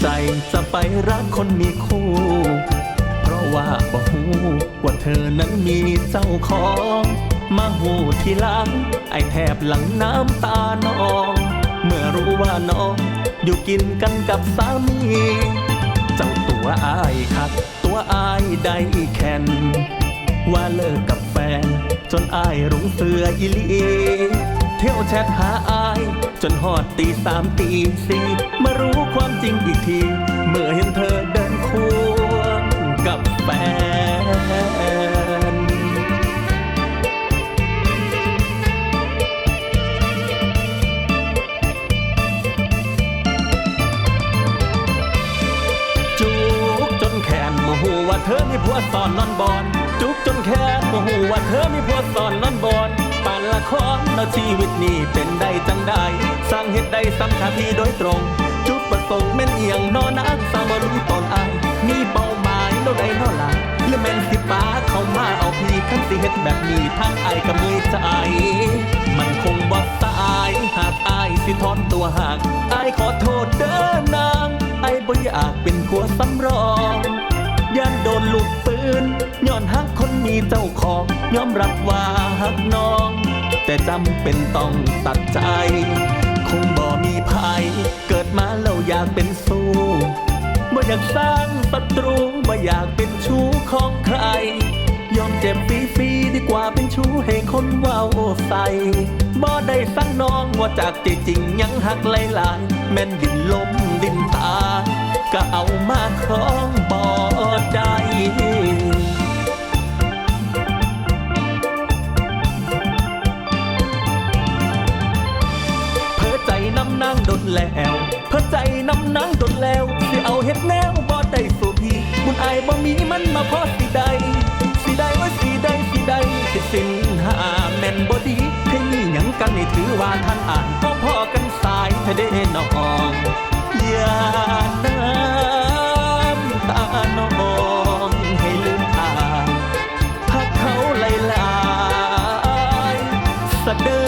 ใจจะไปรักคนมีคู่ เพราะว่าบ่ฮู้ว่าเธอนั้นมีเจ้าของ มาหูทีหลัง ไอแทบหลังน้ำตานอง เมื่อรู้ว่าน้อง อยู่กินกันกับสามี เจ้าตัวอายคัก ตัวอายได้แค่นว่าเลิกกับแฟน จนอายรุงเสืออีลี เที่ยวแชทหาอา จนหอดตีสามตีสี่มารู้ความจริงอีกที เมื่อเห็นเธอเดินควงกับแฟน จุกจนแขนโมโหว่าเธอมีผัวสอนนอนบอน จุกจนแขนโมโหว่าเธอมีผัวสอนนอนบอนปานละครเนาชีวิตนี้เป็นได้จังได้ สร้างเหตุใดสำคัญที่โดยตรง จุดประสงค์แม่นเอียงนอนักสาวรู้ตอนอายมีเป้าหมายโนใดโนหลังหรือแม่นสิป้าเข้ามาเอาพี่คันสิเฮ็ดแบบนี้ทั้งอายกับมือใจมันคงบ่ตายหากอายสิถอนตัวห่างอายขอโทษเด้อนางอายบ่อยากเป็นผัวสำรองย่านโดนลูกปืนย้อนหักคนมีเจ้าของยอมรับว่าหักน้อง แต่จำเป็นต้องตัดใจ คงบ่มีภัย เกิดมาแล้วอยากเป็นสู้บ่อยากสร้างศัตรูบ่อยากเป็นชู้ของใคร ยอมเจ็บฟรีๆดีกว่าเป็นชู้ให้คนว้าใส่บ่ได้สั่งน้องว่าจากใจจริงยังหักหลายๆแม่นดินลมดินตายก็เอามาคล้องบ่ได้ แล้วพอใจนำนางโดนแล้วสิเอาเห็ดแนวบ่ได้สุพีบุญอายบ่มีมันมาพอสิได้สิได้ว่าสิได้สิได้สิสิ้นหาแม่นบ่ดีเคยมีหยังกันให้ถือว่าท่านอ่านก็พอกันสายทะเดนองอย่าน้ำตานองให้ลืมทางถ้เขาไลลายสะเดิ